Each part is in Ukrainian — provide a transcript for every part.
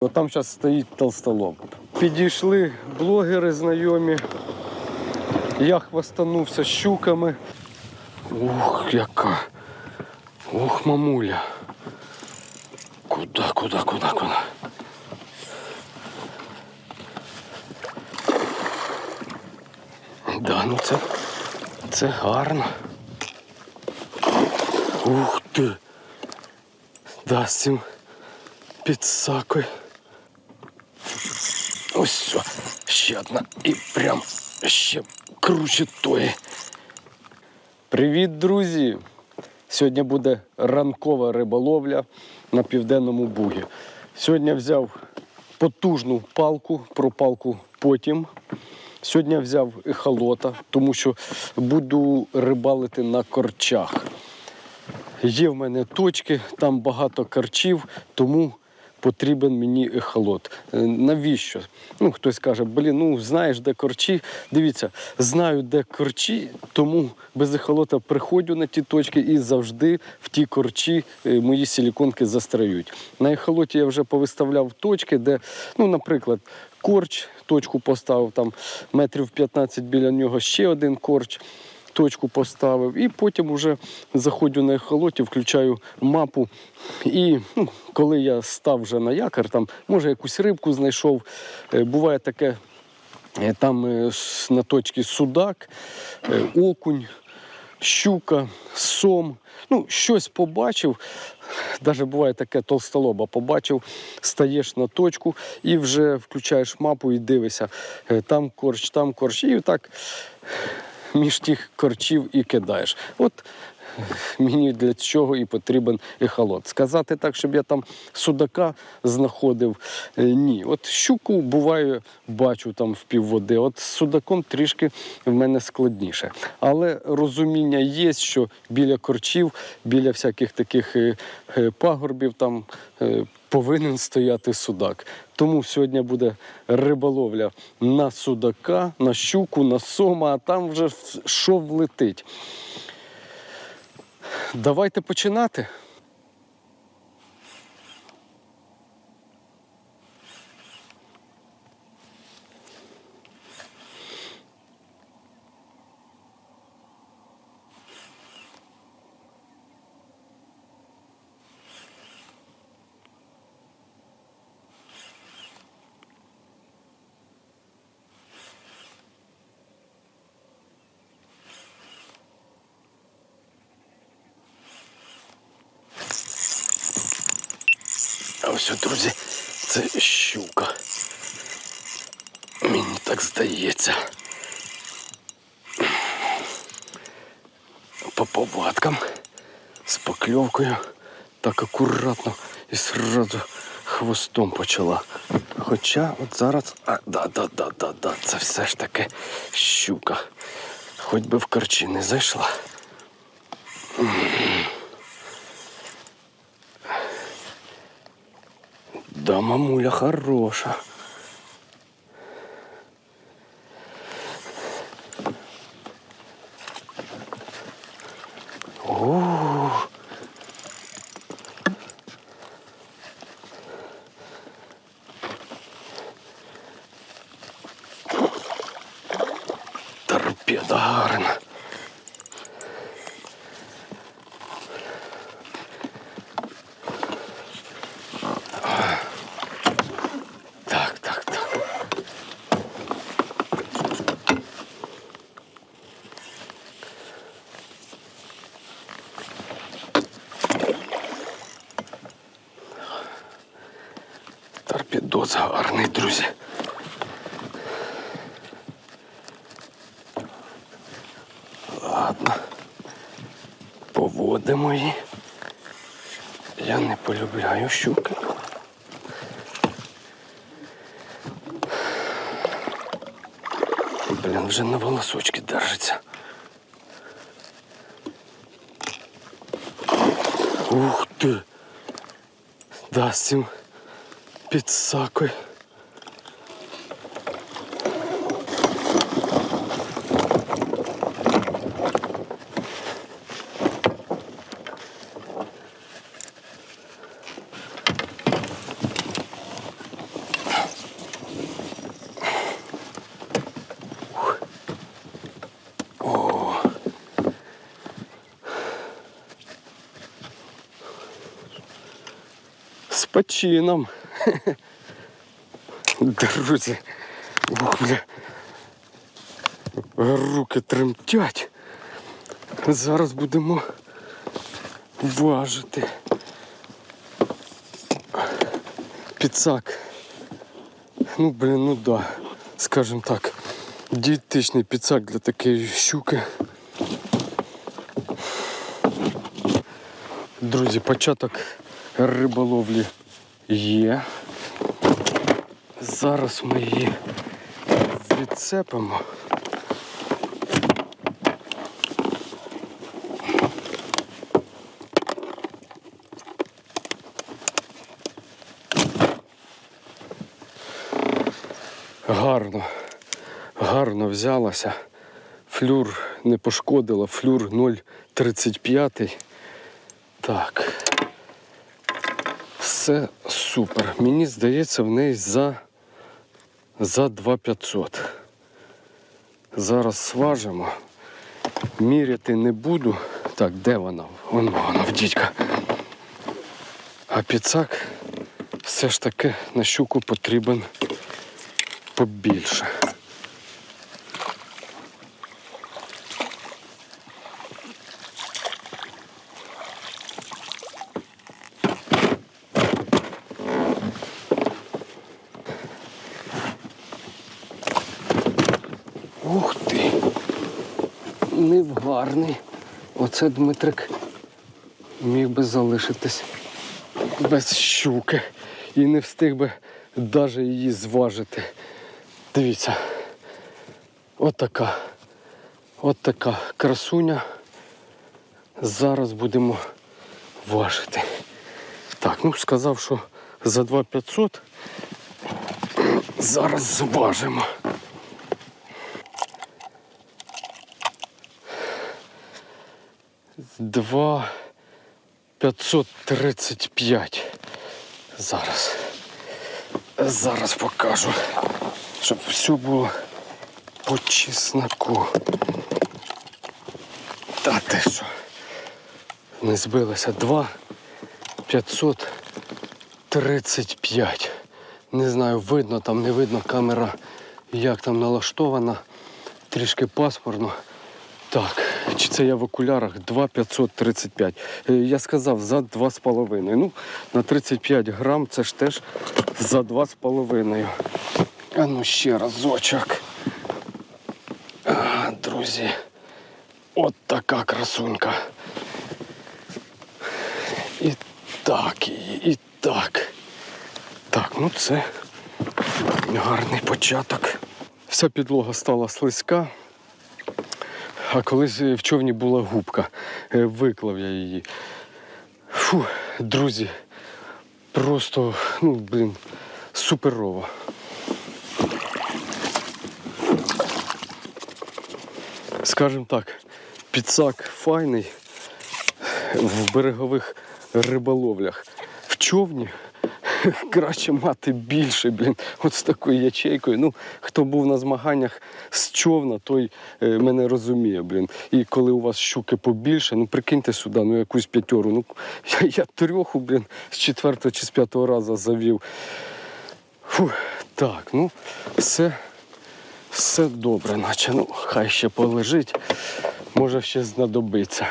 От там зараз стоїть толстолоб. Підійшли блогери знайомі. Я хвастанувся щуками. Ух, яка. Ух, мамуля. Куда, куда, куда, куда? Да, ну це, це гарно. Ух ти. Да, з цим підсакою. Ось все. Ще одна. І прям ще круче тої. Привіт, друзі! Сьогодні буде ранкова риболовля на південному бугі. Сьогодні взяв потужну палку, про палку потім. Сьогодні взяв ехолота, тому що буду рибалити на корчах. Є в мене точки, там багато карчів, тому потрібен мені ехолот. Е, Навіщо? Ну, хтось каже, блін, ну знаєш, де корчі. Дивіться, знаю, де корчі, тому без ехолота приходжу на ті точки і завжди в ті корчі е, мої силіконки застряють. На ехолоті я вже повиставляв точки, де, ну, наприклад, корч, точку поставив там метрів 15 біля нього ще один корч точку поставив, і потім вже заходжу на ехолоті, включаю мапу. І ну, коли я став вже на якор, там може якусь рибку знайшов. Е, Буває таке, е, там е, на точці судак, окунь, щука, сом. Ну, щось побачив. Навіть буває таке толстолоба побачив, стаєш на точку і вже включаєш мапу і дивишся. Там корч, там корч. І так між тих корчів і кидаєш. От мені для цього і потрібен ехолот. Сказати так, щоб я там судака знаходив, е, ні. От щуку буває, бачу там в півводи. От з судаком трішки в мене складніше. Але розуміння є, що біля корчів, біля всяких таких е, е, пагорбів там. Повинен стояти судак. Тому сьогодні буде риболовля на судака, на щуку, на сома, а там вже що влетить. Давайте починати. Друзі, це щука. Мені так здається. По повадкам з покльовкою так акуратно і сразу хвостом почала. Хоча от зараз. А, да, да, да, да, да, це все ж таки щука. Хоч би в корчі не зайшла. Мамуля хороша. О, торпеда гарна. Її. Я не полюбляю щуки. Блін, вже на волосочки держиться. Ух ти! Да, з цим підсакою. По чинам. Друзі. Ух, бля. Руки тремтять. Зараз будемо важити. Піцак. Ну, блін, ну да. Скажем так. Дієтичний піцак для такої щуки. Друзі, початок риболовлі є. Зараз ми її відцепимо. Гарно, гарно взялася. Флюр не пошкодила, флюр 0,35. Так. Все супер. Мені здається, в неї за, за 2500. Зараз сважимо. Міряти не буду. Так, де вона? Вон вона в дідька. А піцак все ж таки на щуку потрібен побільше. Ух ти! Невгарний. Оце Дмитрик міг би залишитись без щуки і не встиг би навіть її зважити. Дивіться. От така. От така красуня. Зараз будемо важити. Так, ну сказав, що за 2500 зараз зважимо. Два 535. Зараз. Зараз покажу, щоб все було по чесноку. Та ти що? Не збилося. Два 535. Не знаю, видно там, не видно камера, як там налаштована. Трішки паспорно. Так, чи це я в окулярах 2,535. Е, Я сказав за 2,5. Ну, на 35 грам це ж теж за 2,5. А ну ще разочок. А, друзі. От така красунька. І так її, і так. Так, ну це гарний початок. Вся підлога стала слизька. А колись в човні була губка. Е, Виклав я її. Фу, друзі, просто, ну, блін, суперово. Скажем так, підсак файний в берегових риболовлях. В човні краще мати більше, блін, от з такою ячейкою. Ну, хто був на змаганнях з човна, той е, мене розуміє, блін. І коли у вас щуки побільше, ну прикиньте сюди, ну якусь п'ятеру. Ну, я, я трьоху, блін, з четвертого чи з п'ятого разу завів. Фу, так, ну, все, все добре, наче ну, хай ще полежить, може ще знадобиться.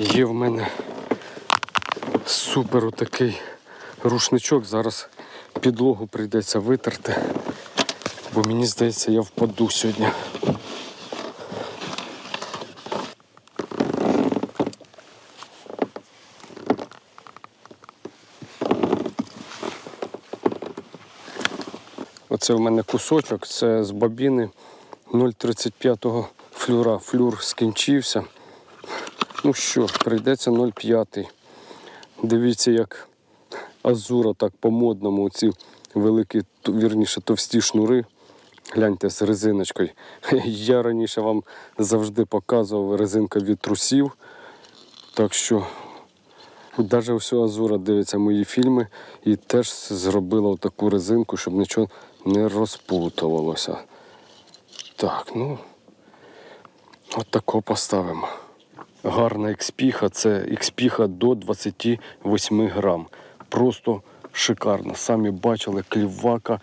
Є в мене супер такий рушничок. Зараз підлогу прийдеться витерти, бо мені здається, я впаду сьогодні. Оце в мене кусочок, це з бабіни 0,35 флюра. Флюр скінчився. Ну що, прийдеться 0,5. Дивіться, як азура так по-модному, ці великі, вірніше, товсті шнури. Гляньте з резиночкою. Я раніше вам завжди показував резинка від трусів. Так що навіть ось Азура дивиться мої фільми і теж зробила таку резинку, щоб нічого не розпутувалося. Так, ну от тако поставимо. Гарна експіха. Це експіха до 28 грам. Просто шикарно. Самі бачили, клівака.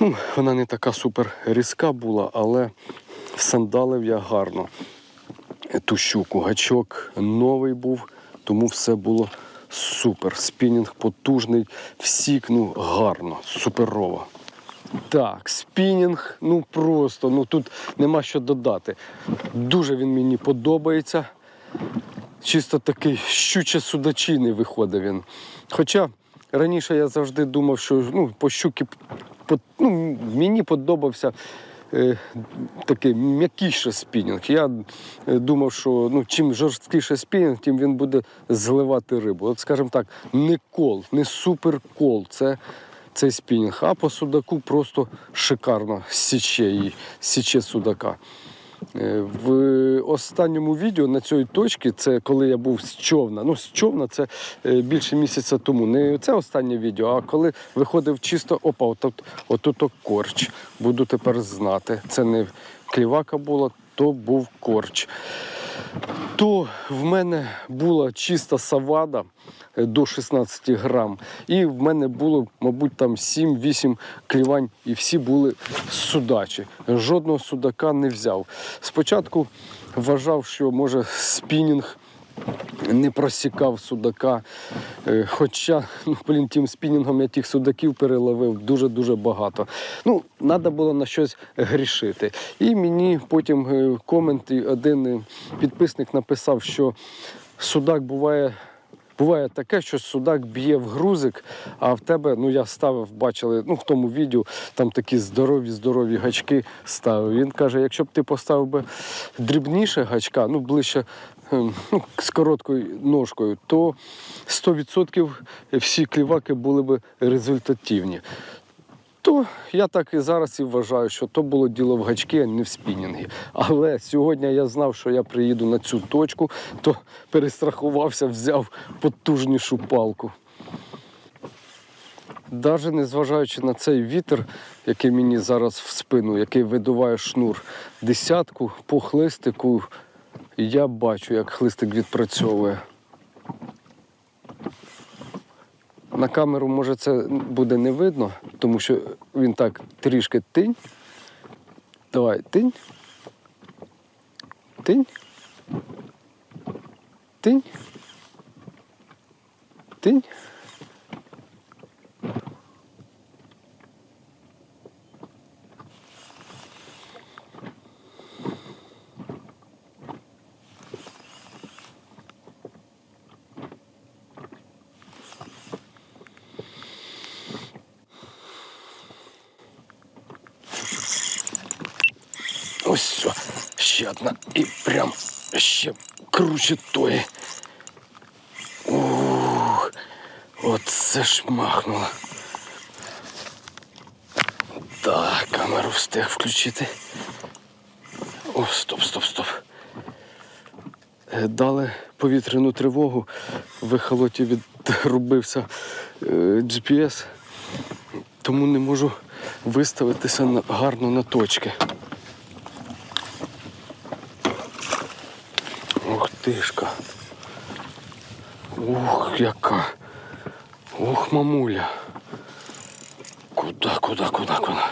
Ну, вона не така супер різка була, але всандалив я гарно ту щуку. Гачок новий був, тому все було супер. Спінінг потужний, всік, ну гарно, суперово. Так, спінінг, ну просто, ну тут нема що додати. Дуже він мені подобається. Чисто такий щуче судачиний виходить він. Хоча раніше я завжди думав, що ну, по щуки по- ну, мені подобався е, такий м'якіший спінінг. Я е, думав, що ну, чим жорсткіше спінінг, тим він буде зливати рибу. От, скажімо так, не кол, не супер кол. Це цей спінінг. А по судаку просто шикарно січе її, січе судака. Е, В останньому відео на цій точці, це коли я був з човна. Ну, з човна це е, більше місяця тому. Не це останнє відео, а коли виходив чисто, опа, отут, отут корч. Буду тепер знати. Це не клівака була, то був корч. То в мене була чиста савада до 16 грам. І в мене було, мабуть, там 7-8 клівань, і всі були судачі. Жодного судака не взяв. Спочатку вважав, що може спінінг не просікав судака. Е, Хоча, ну, блін, тим спінінгом я тих судаків переловив дуже-дуже багато. Ну, треба було на щось грішити. І мені потім е, в коменті один е, підписник написав, що судак буває. Буває таке, що судак б'є в грузик, а в тебе, ну я ставив, бачили, ну в тому відео там такі здорові, здорові гачки ставив. Він каже, якщо б ти поставив би дрібніше гачка, ну ближче ем, ну, з короткою ножкою, то 100% всі кліваки були б результативні. То я так і зараз і вважаю, що то було діло в гачки, а не в спінінгі. Але сьогодні я знав, що я приїду на цю точку, то перестрахувався, взяв потужнішу палку. Навіть незважаючи на цей вітер, який мені зараз в спину, який видуває шнур, десятку по хлистику, я бачу, як хлистик відпрацьовує. На камеру, може, це буде не видно, тому що він так трішки тинь. Давай, тинь. Тинь. Тинь. Тинь. Ось все. Ще одна. І прям ще круче тої. Ух, оце ж махнуло. Так, камеру встиг включити. О, стоп, стоп, стоп. Е, Дали повітряну тривогу. В ехолоті відрубився е, GPS, тому не можу виставитися гарно на точки. Ух тишка. Ух, яка. Ух, мамуля. Куда, куда, куда, куда?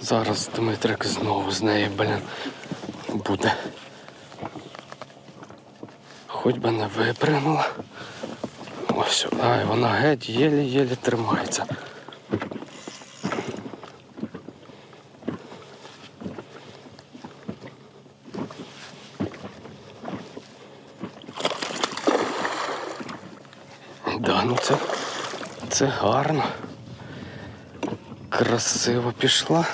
Зараз Дмитрик знову з неї, блін, буде. Хоч би не випрямила. Ось, ай, вона геть єлі-єлі тримається. Да, ну це, це гарно. Красиво пішла.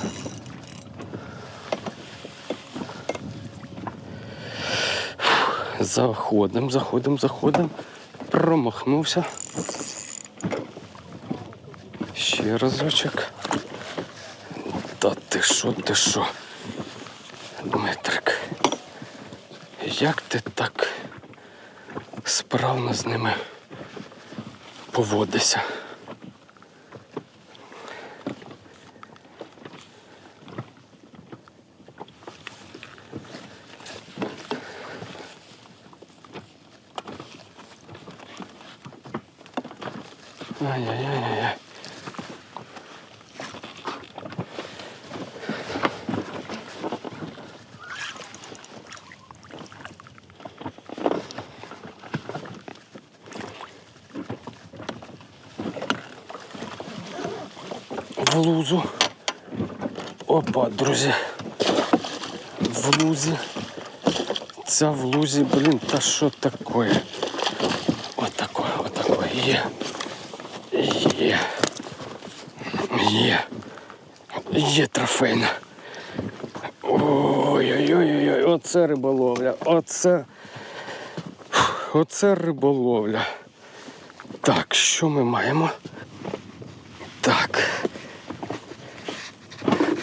Фух, Заходим, заходим, заходим. Промахнувся. Ще разочок. Та ти що, ти що? Дмитрик. Як ти так справно з ними поводишся? В лузу. Опа, друзі. В лузі. Ця в лузі, блін, та що таке? Отаке, отаке є. Є. Є. Є трофейна. Ой-ой-ой, оце риболовля. Оце. Оце риболовля. Так, що ми маємо?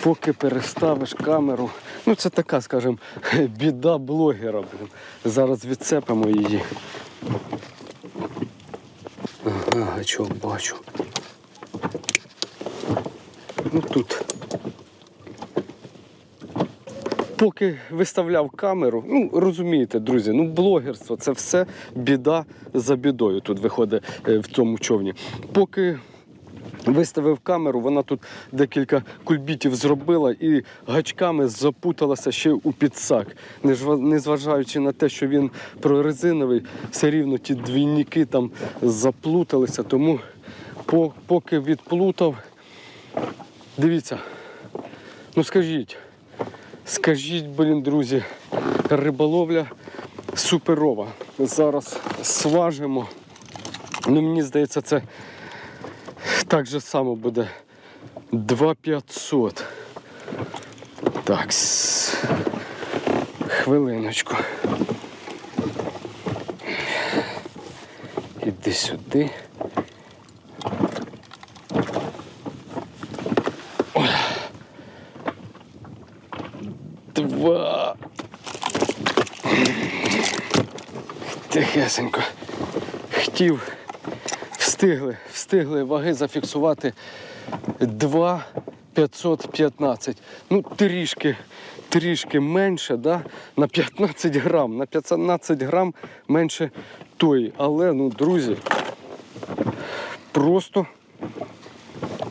Поки переставиш камеру. Ну, це така, скажімо, біда блогера. Блін. Зараз відцепимо її. Ага, гачок бачу. Ну тут. Поки виставляв камеру, ну розумієте, друзі, ну блогерство це все біда за бідою тут виходить е, в цьому човні. Поки виставив камеру, вона тут декілька кульбітів зробила і гачками запуталася ще у підсак. Незважаючи на те, що він прорезиновий, все рівно ті двійники там заплуталися. Тому поки відплутав, дивіться, ну скажіть. Скажіть, блін, друзі, риболовля суперова. Зараз сважимо. Ну, мені здається, це так же само буде 2500. Так. Хвилиночку. Іди сюди. Два. Тихесенько. Хотів. Встигли, встигли ваги зафіксувати 2 515. Ну, трішки, трішки менше, да? на 15 грам. На 15 грам менше тої. Але, ну, друзі, просто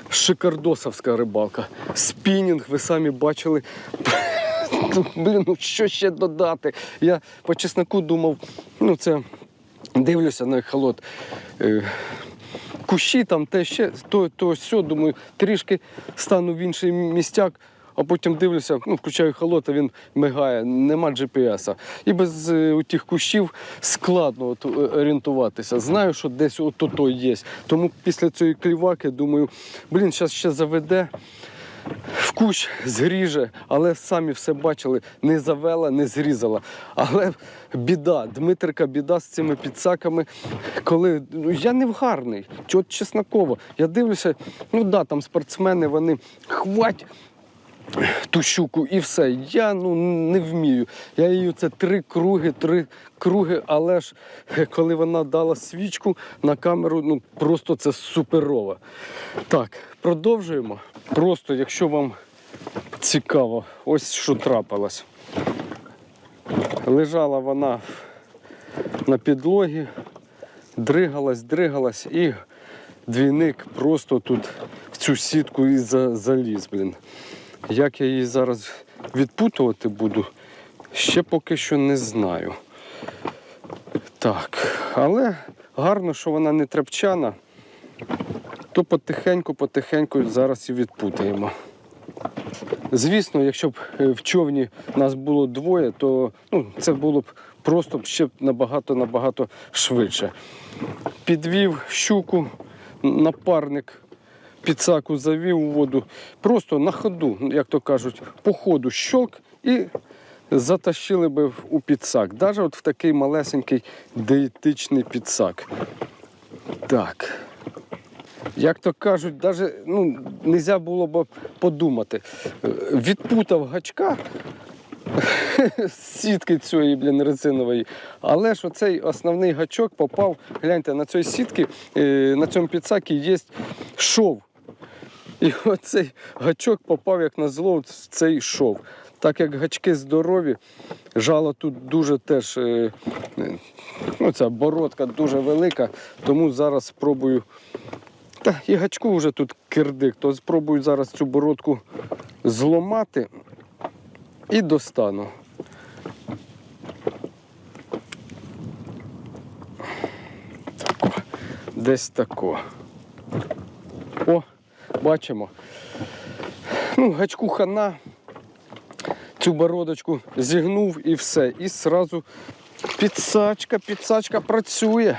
шикардосовська рибалка. Спінінг, ви самі бачили. Блін, ну що ще додати? Я по чесноку думав, ну це дивлюся на холод. Кущі там, те ще, то, то все, думаю, трішки стану в інший містяк, а потім дивлюся, ну, включаю холод, а він мигає, нема GPS. І без е, тих кущів складно от, е, орієнтуватися. Знаю, що десь ото є. Тому після цієї кліваки думаю, блін, зараз ще заведе. В кущ зріже, але самі все бачили, не завела, не зрізала. Але біда, Дмитрика, біда з цими підсаками, коли ну, я не вгарний, чого чесноково. Я дивлюся, ну да, там спортсмени, вони хвать. Ту щуку і все. Я ну не вмію. Я її це три круги, три круги, але ж е, коли вона дала свічку на камеру, ну просто це суперово. Так, продовжуємо. Просто, якщо вам цікаво, ось що трапилось. Лежала вона на підлогі, дригалась, дригалась, і двійник просто тут в цю сітку і заліз, блін. Як я її зараз відпутувати буду, ще поки що не знаю. Так, але гарно, що вона не трепчана, то потихеньку-потихеньку зараз і відпутаємо. Звісно, якщо б е, в човні нас було двоє, то ну, це було б просто ще набагато-набагато швидше. Підвів щуку, напарник підсаку завів у воду, просто на ходу, як то кажуть, по ходу щолк і затащили би у підсак. Навіть от в такий малесенький диетичний підсак. Так. Як то кажуть, навіть ну, можна було б подумати. Відпутав гачка з сітки цієї, блін, резинової. Але ж оцей основний гачок попав, гляньте, на цій сітки, е, на цьому підсакі є шов. І оцей гачок попав, як на зло, в цей шов. Так як гачки здорові, жало тут дуже теж, е, ну, ця бородка дуже велика, тому зараз спробую Та і гачку вже тут кирдик, то спробую зараз цю бородку зломати і достану. Тако. Десь тако. О, бачимо. Ну, гачку хана. Цю бородочку зігнув і все. І зразу підсачка, підсачка працює.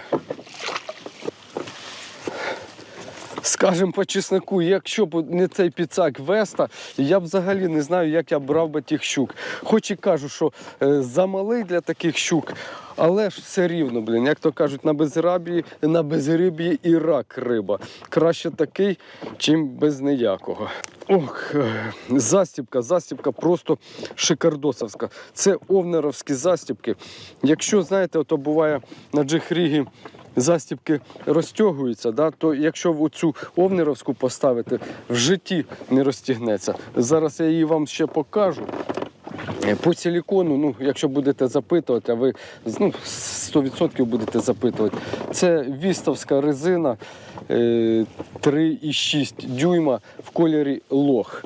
Скажем по чесноку, якщо б не цей підсак Веста, я б взагалі не знаю, як я брав би тих щук. Хоч і кажу, що е, замалий для таких щук, але ж все рівно, блін, як то кажуть, на безрабії, на безриб'ї і рак риба. Краще такий, чим без ніякого. Ох, е, застібка, застібка просто шикардосовська. Це овнеровські застібки. Якщо, знаєте, ото буває на джихрігі застібки розтягуються, да, то якщо в цю овнеровську поставити, в житті не розтягнеться. Зараз я її вам ще покажу. Е, По силікону, ну, якщо будете запитувати, а ви ну, 100% будете запитувати. Це вістовська резина е, 3,6 дюйма в кольорі лох.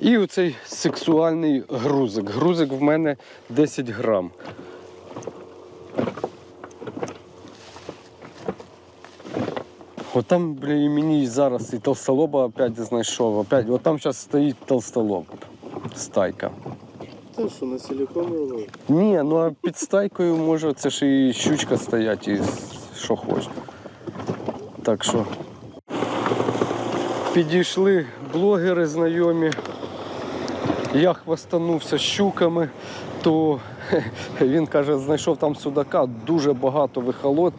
І оцей сексуальний грузик. Грузик в мене 10 грам. Отам, бля, і мені зараз і толстолоба опять знайшов. Опять, от там зараз стоїть толстолоб. Стайка. Це що на силіконі ловить? Ні, ну а під стайкою може це ж і щучка стоять, і що хочеш. Так що. Підійшли блогери знайомі. Я хвастанувся щуками, то він каже, знайшов там судака, дуже багато вихолот,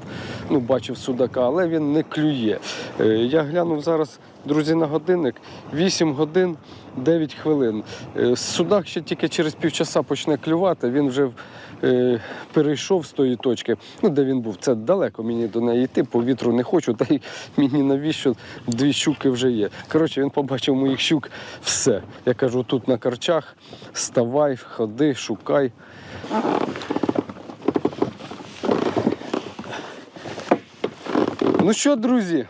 ну, бачив судака, але він не клює. Е, Я глянув зараз, друзі, на годинник 8 годин 9 хвилин. Е, Судак ще тільки через півчаса почне клювати, він вже е, перейшов з тої точки, ну, де він був. Це далеко мені до неї йти, по вітру не хочу, та й мені навіщо дві щуки вже є. Коротше, він побачив моїх щук все. Я кажу, тут на карчах, ставай, ходи, шукай. Ну що, друзі,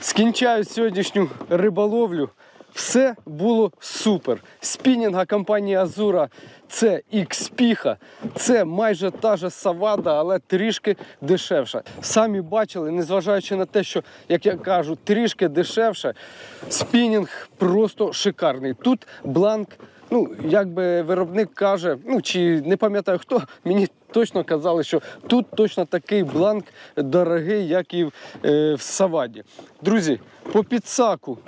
скінчаю сьогоднішню риболовлю. Все було супер. Спінінга компанії Азура це X-піха, це майже та же савада, але трішки дешевша. Самі бачили, незважаючи на те, що, як я кажу, трішки дешевше, спінінг просто шикарний. Тут бланк Ну, як би виробник каже, ну чи не пам'ятаю хто, мені точно казали, що тут точно такий бланк дорогий, як і в, е, в Саваді. Друзі, по підсаку.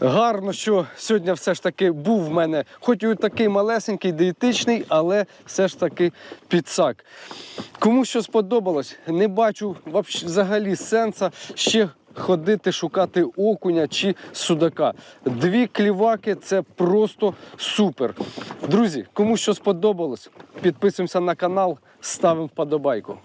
Гарно, що сьогодні все ж таки був в мене, хоч і такий малесенький, диетичний, але все ж таки підсак. Кому що сподобалось, не бачу взагалі сенса ще ходити шукати окуня чи судака. Дві кліваки це просто супер. Друзі, кому що сподобалось, підписуємося на канал, ставимо вподобайку.